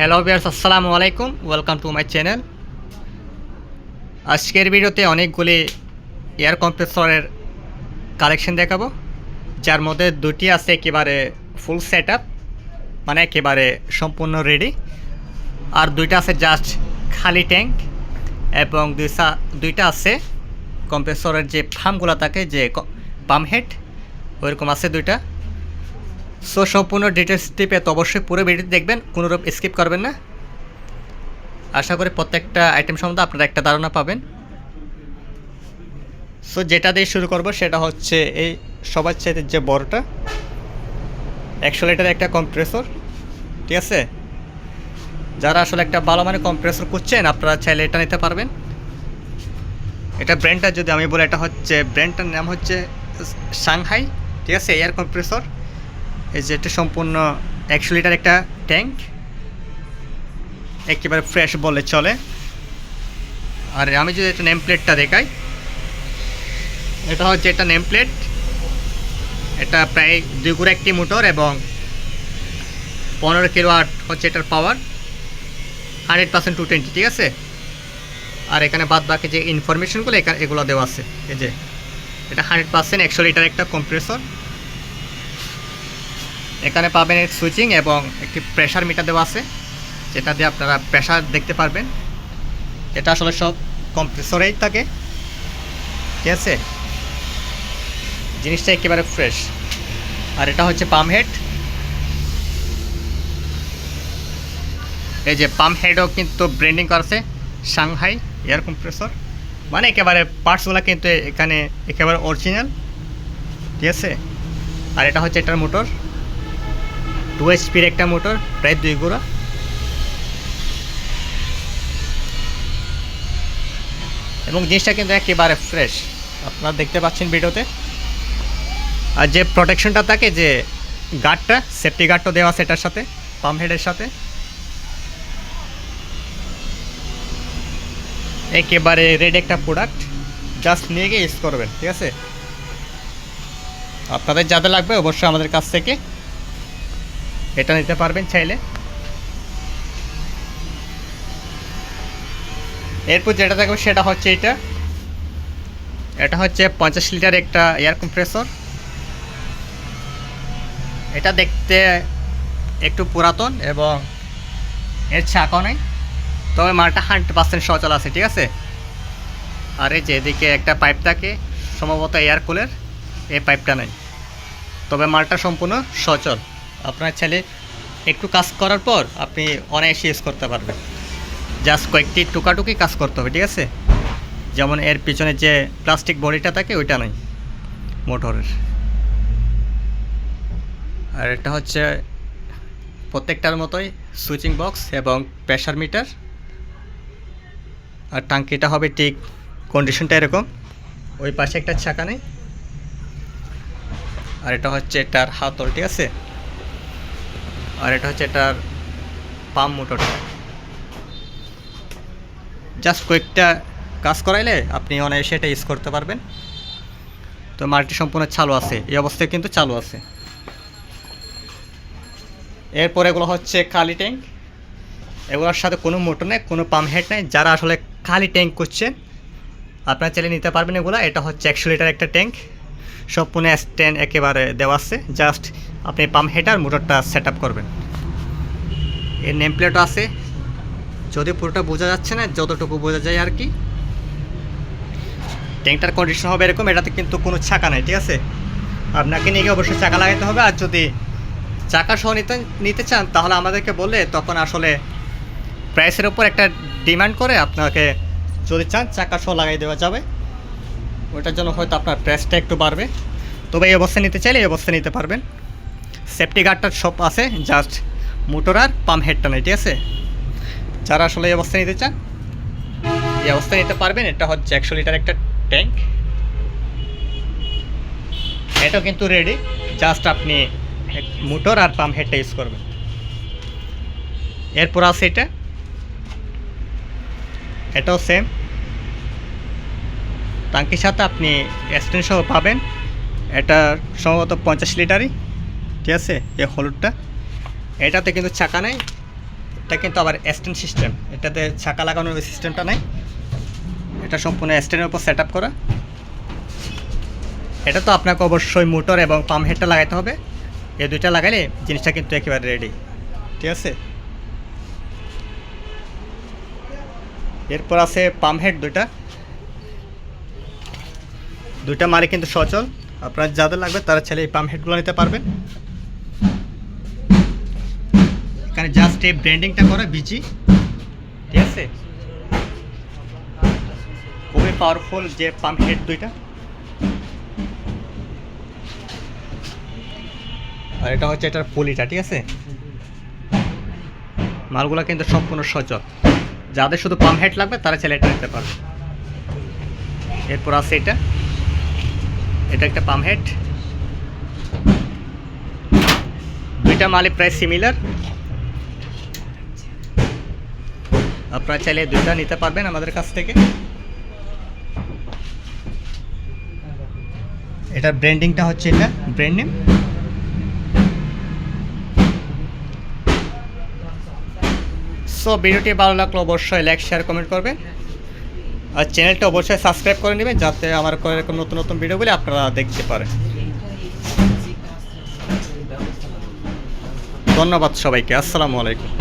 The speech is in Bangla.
হ্যালো বিয়ার্স আসসালামু আলাইকুম। ওয়েলকাম টু মাই চ্যানেল আজকের ভিডিওতে অনেকগুলি এয়ার কম্প্রেসরের কালেকশন দেখাবো। যার মধ্যে দুটি আছে একেবারে ফুল সেট মানে একেবারে সম্পূর্ণ রেডি আর দুইটা আছে জাস্ট খালি ট্যাঙ্ক এবং দুইটা দুইটা আছে কম্প্রেসরের যে ফার্মগুলো থাকে, যে পাম্প হেড ওইরকম আছে দুইটা। সো সম্পূর্ণ ডিটেলস টিপে তো অবশ্যই পুরো ভিডিও দেখবেন, কোনোরূপ স্কিপ করবেন না। আশা করি প্রত্যেকটা আইটেম সম্বন্ধে আপনারা একটা ধারণা পাবেন। সো যেটা দিয়ে শুরু করব, সেটা হচ্ছে এই সবার চাইতে যে বড়টা, একশো লিটারের একটা কম্প্রেসর ঠিক আছে? যারা আসলে একটা ভালো মানে কম্প্রেসর করছেন আপনারা চাইলে এটা নিতে পারবেন। এটা ব্র্যান্ডটা যদি আমি বলি, এটা হচ্ছে ব্র্যান্ডটার নাম হচ্ছে সাংহাই ঠিক আছে? এয়ার কম্প্রেসর এই যে এটা সম্পূর্ণ একশো লিটার একটা ট্যাঙ্ক। একেবারে ফ্রেশ বলে চলে। আর আমি যদি একটা নেম প্লেটটা দেখাই, এটা হচ্ছে একটা নেম প্লেট এটা প্রায় দুই গুড়ে একটি মোটর এবং পনেরো কিলো আট হচ্ছে এটার power hundred percent to twenty ঠিক আছে? আর এখানে বাদ বাকি যে ইনফরমেশনগুলো এখানে এগুলো দেওয়া আছে। এই যে, এটা হান্ড্রেড পার্সেন্ট একশো লিটার একটা কম্প্রেসর এখানে পাবেন সুইচিং এবং একটি প্রেশার মিটার দেওয়া আছে, যেটা দিয়ে আপনারা প্রেশার দেখতে পারবেন। এটা আসলে সব কম্প্রেসরেই থাকে। ঠিক আছে? জিনিসটা একেবারে ফ্রেশ আর এটা হচ্ছে পাম হেড এই যে পাম হেডও কিন্তু ব্র্যান্ডিং করছে সাংহাই এয়ার কম্প্রেসর মানে একেবারে পার্টসগুলো কিন্তু এখানে একেবারে অরিজিনাল ঠিক আছে? আর এটা হচ্ছে এটার মোটর টু এইচপির একটা মোটর প্রায় দুই গোড়া এবং জিনিসটা কিন্তু একেবারে ফ্রেশ আপনারা দেখতে পাচ্ছেন ভিডিওতে। আর যে প্রোটেকশনটা থাকে, যে গার্ডটা সেফটি গার্ডটা দেওয়া আছে এটার সাথে পাম্প হেডের সাথে। একেবারে রেড একটা প্রোডাক্ট জাস্ট নিয়ে গিয়ে ইউজ করবেন, ঠিক আছে? আপনাদের যাদের লাগবে, অবশ্যই আমাদের কাছ থেকে এটা নিতে পারবেন চাইলে। এরপর যেটা দেখব সেটা হচ্ছে এটা। এটা হচ্ছে পঞ্চাশ লিটার একটা এয়ার কম্প্রেসর এটা দেখতে একটু পুরাতন এবং এর চাকাও নেই। তবে মালটা হান্ড্রেড পার্সেন্ট সচল আছে, ঠিক আছে? আর এই যে এদিকে একটা পাইপ থাকে, সম্ভবত এয়ার কুলের এই পাইপটা নেই। তবে মালটা সম্পূর্ণ সচল। আপনার ছেলে একটু কাজ করার পর আপনি অনায়াসে ইউজ করতে পারবেন। জাস্ট কয়েকটি টুকাটুকি কাজ করতে হবে, ঠিক আছে? যেমন এর পিছনে যে প্লাস্টিক বডিটা থাকে, ওইটা নয়, মোটরের। আর এটা হচ্ছে প্রত্যেকটার মতোই সুইচিং বক্স এবং প্রেশার মিটার আর টাঙ্কিটা হবে ঠিক কন্ডিশনটা এরকম, ওই পাশে একটা চাকা নেই। আর এটা হচ্ছে এটার হাতল, ঠিক আছে? আর এটা হচ্ছে এটার পাম্প মোটরটা। জাস্ট কয়েকটা কাজ করাইলে আপনি অনায়াসে এটা ইউজ করতে পারবেন। তো মাল্টি সম্পূর্ণ চালু আছে, এই অবস্থায় কিন্তু চালু আছে। এরপর এগুলো হচ্ছে কালি ট্যাঙ্ক। এগুলোর সাথে কোনো মোটর নেই, কোনো পাম্প হেড নেই। যারা আসলে খালি ট্যাঙ্ক করছেন আপনারা চাইলে নিতে পারবেন এগুলো। এটা হচ্ছে একশো লিটার একটা ট্যাঙ্ক। সম্পূর্ণ স্ট্যান্ড একেবারে দেওয়া আছে। জাস্ট আপনি পাম্প হেটার মোটরটা সেট করবেন। এর নেম প্লেটও আছে। যদি পুরোটা বোঝা যাচ্ছে না, যতটুকু বোঝা যায় আর কি। ট্যাঙ্কটার কন্ডিশন হবে এরকম, এটাতে কিন্তু কোনো চাকা নাই, ঠিক আছে? আপনাকে নিয়ে অবশ্যই চাকা লাগাতে হবে। আর যদি চাকা সহ নিতে নিতে চান, তাহলে আমাদেরকে বললে তখন আসলে প্রাইসের ওপর একটা ডিমান্ড করে আপনাকে যদি চান, চাকা সহ লাগাই দেওয়া যাবে। ওটার জন্য হয়তো আপনার প্রাইসটা একটু বাড়বে। তবে এই অবস্থায় নিতে চাইলে এই অবস্থায় নিতে পারবেন। সেফটি গার্ডটার সব আছে জাস্ট মোটর আর পাম্প হেডটা নেই, ঠিক আছে? যারা আসলে এই অবস্থায় নিতে চান, এই অবস্থায় নিতে পারবেন, এটা হচ্ছে একশো লিটার একটা ট্যাঙ্ক। এটাও কিন্তু রেডি জাস্ট আপনি মোটর আর পাম্প হেডটা ইউজ করবেন। এরপর আছে এটা। এটাও সেম টাঙ্কির সাথে আপনি এক্সটেন সহ পাবেন। এটা সম্ভবত পঞ্চাশ লিটারই। ঠিক আছে? এই হলুদটা। এটাতে কিন্তু চাকা নেই, এটা কিন্তু আবার স্ট্যান্ড সিস্টেম এটাতে চাকা লাগানোর ওই সিস্টেমটা নাই। এটা সম্পূর্ণ স্ট্যান্ডের উপর সেট করা। এটা তো আপনাকে অবশ্যই মোটর এবং পাম্প হেডটা লাগাইতে হবে। এই দুইটা লাগাইলে জিনিসটা কিন্তু একেবারে রেডি ঠিক আছে? এরপর আছে পাম্প হেড দুইটা। দুইটা মালে কিন্তু সচল। আপনার যাদের লাগবে তারা ছেলে এই পাম্প হেডগুলো নিতে পারবেন। জাস্ট এই ব্র্যান্ডিংটা করা বিজি ঠিক আছে? খুবই পাওয়ারফুল যে পাম্প হেড দুইটা। আর এটা হচ্ছে এটার পলিটা, ঠিক আছে? মালগুলো কিন্তু সম্পূর্ণ সচল। যাদের শুধু পাম্প হেড লাগবে, তারা ছেলে এটা নিতে পারবে। এরপর আছে এটা। এটা একটা পাম্প হেড দুইটা মালই প্রায় সিমিলার আপনারা চাইলে দুইটা নিতে পারবেন আমাদের কাছ থেকে। এটার ব্র্যান্ডিংটা হচ্ছে এটা ব্র্যান্ড নেম। সো ভিডিওটি ভালো লাগলে অবশ্যই লাইক শেয়ার কমেন্ট করবেন। আর চ্যানেলটা অবশ্যই সাবস্ক্রাইব করে নেবেন যাতে আমার এরকম নতুন নতুন ভিডিওগুলি আপনারা দেখতে পারেন। ধন্যবাদ সবাইকে আসসালামু আলাইকুম।